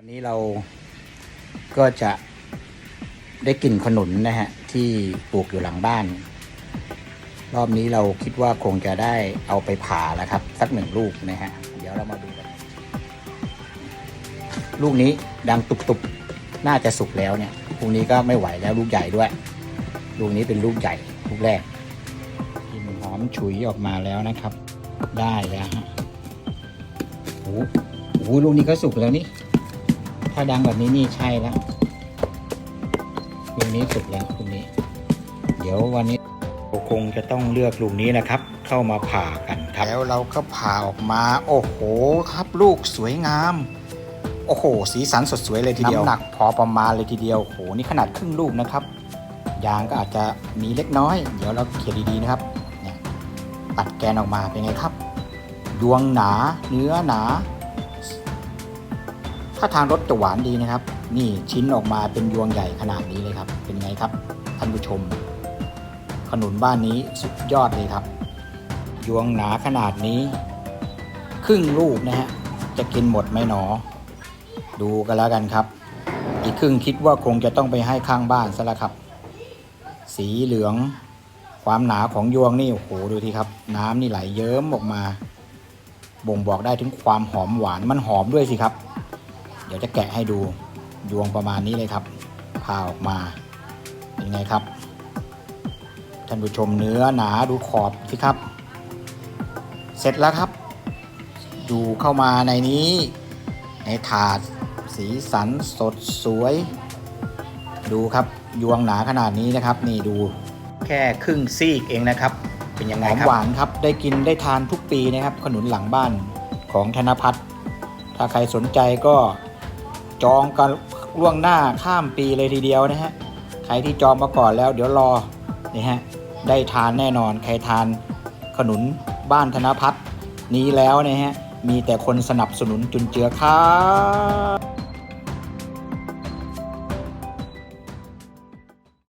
วันนี้เราก็จะได้กลิ่นขนุนนะฮะ ที่ปลูกอยู่หลังบ้าน รอบนี้เราคิดว่าคงจะได้เอาไปผ่าแล้วครับ สักหนึ่งลูกนะฮะ เดี๋ยวเรามาดูกัน ลูกนี้ดังตุบๆ น่าจะสุกแล้วเนี่ยลูกนี้ก็ไม่ไหวแล้วลูกใหญ่ด้วย ลูกนี้เป็นลูกใหญ่ลูกแรกกลิ่นหอมฉุยออกมาแล้วนะครับ ได้แล้วฮะโอ้โหลูกนี้ก็สุกแล้วนี่ ถ้าดังแบบนี้นี่ใช่แล้วลูกนี้สุกแล้วลูกนี้ เดี๋ยววันนี้เราคงจะต้องเลือกลูกนี้นะครับ เข้ามาผ่ากันครับแล้วเราก็ผ่าออกมา โอ้โหครับลูกสวยงาม โอ้โห สีสันสดสวยเลยทีเดียวน้ำหนักพอประมาณเลยทีเดียวโอ้โหนี่ขนาดครึ่งลูกนะครับยางก็อาจจะมีเล็กน้อย เดี๋ยวเราเขียนดีๆนะครับเนี่ยตัดแกนออกมาเป็นไงครับ ดวงหนา เนื้อหนา ถ้าทางรสจะหวานดีนะครับ นี่ชิ้นออกมาเป็นยวงใหญ่ขนาดนี้เลยครับ เป็นไงครับท่านผู้ชม ขนุนบ้านนี้สุดยอดเลยครับ ยวงหนาขนาดนี้ ครึ่งลูกนะฮะ จะกินหมดไหมหนอ ดูกันแล้วกันครับ อีกครึ่งคิดว่าคงจะต้องไปให้ข้างบ้านซะล้วครับ สีเหลือง ความหนาของยวงนี่โอ้โหดูทีครับ น้ำนี่ไหลเยิ้มออกมา บ่งบอกได้ถึงความหอมหวานมันหอมด้วยสิครับ เดี๋ยวจะแกะให้ดูยวงประมาณนี้เลยครับผ่าออกมาเป็นไงครับท่านผู้ชมเนื้อหนาดูขอบสิครับ เสร็จแล้วครับดูเข้ามาในนี้ ในถาดสีสันสดสวย ดูครับยวงหนาขนาดนี้นะครับ นี่ดูแค่ครึ่งซีกเองนะครับ เป็นยังไงครับหวานครับได้กินได้ทานทุกปีนะครับ ขนุนหลังบ้านของธนพัฒน์ถ้าใครสนใจก็ จองกันล่วงหน้าข้ามปีเลยทีเดียวนะฮะใครที่จองมาก่อนแล้ว เดี๋ยวรอนี่ฮะได้ทานแน่นอนใครทานขนุนบ้านธนพัฒน์นี้แล้วนะฮะมีแต่คนสนับสนุนจุนเจือครับ